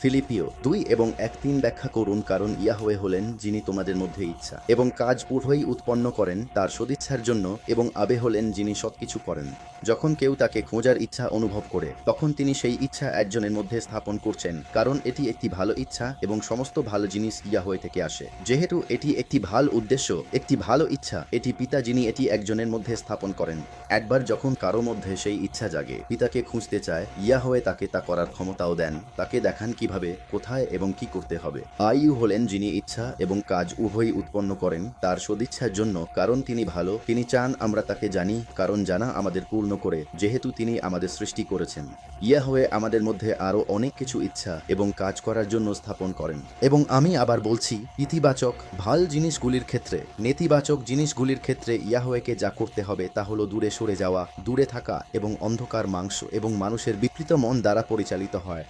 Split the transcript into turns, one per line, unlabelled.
ফিলিপিও দুই এবং এক তিন ব্যাখ্যা করুন কারণ ইয়াহওয়ে হলেন যিনি তোমাদের মধ্যে ইচ্ছা এবং কাজ পূর্বই উৎপন্ন করেন তার সদিচ্ছার জন্য এবং আবে হলেন যিনি সবকিছু করেন। যখন কেউ তাকে খোঁজার ইচ্ছা অনুভব করে, তখন তিনি সেই ইচ্ছা একজনের মধ্যে স্থাপন করছেন, কারণ এটি একটি ভালো ইচ্ছা এবং সমস্ত ভালো জিনিস ইয়াহওয়ে থেকে আসে। যেহেতু এটি একটি ভালো উদ্দেশ্য, একটি ভালো ইচ্ছা, এটি পিতা যিনি এটি একজনের মধ্যে স্থাপন করেন। একবার যখন কারও মধ্যে সেই ইচ্ছা জাগে, পিতাকে খুঁজতে চায় ইয়াহওয়ে তাকে তা করার ক্ষমতাও দেন, তাকে দেখান কীভাবে, কোথায় এবং কি করতে হবে। আয়ু হলেন যিনি ইচ্ছা এবং কাজ উভয়ই উৎপন্ন করেন, তার সদিচ্ছার জন্য কারণ তিনি ভালো, তিনি চান আমরা তাকে জানি, কারণ জানা আমাদের পূর্ণ করে, যেহেতু তিনি আমাদের সৃষ্টি করেছেন। ইয়া হয়ে আমাদের মধ্যে আরও অনেক কিছু ইচ্ছা এবং কাজ করার জন্য স্থাপন করেন। এবং আমি আবার বলছি, ইতিবাচক, ভালো জিনিসগুলির ক্ষেত্রে, নেতিবাচক জিনিসগুলির ক্ষেত্রে ইয়াহওয়েকে যা করতে হবে তা হলো দূরে সরে যাওয়া, দূরে থাকা এবং অন্ধকার মাংস এবং মানুষের বিকৃত মন দ্বারা পরিচালিত হয়।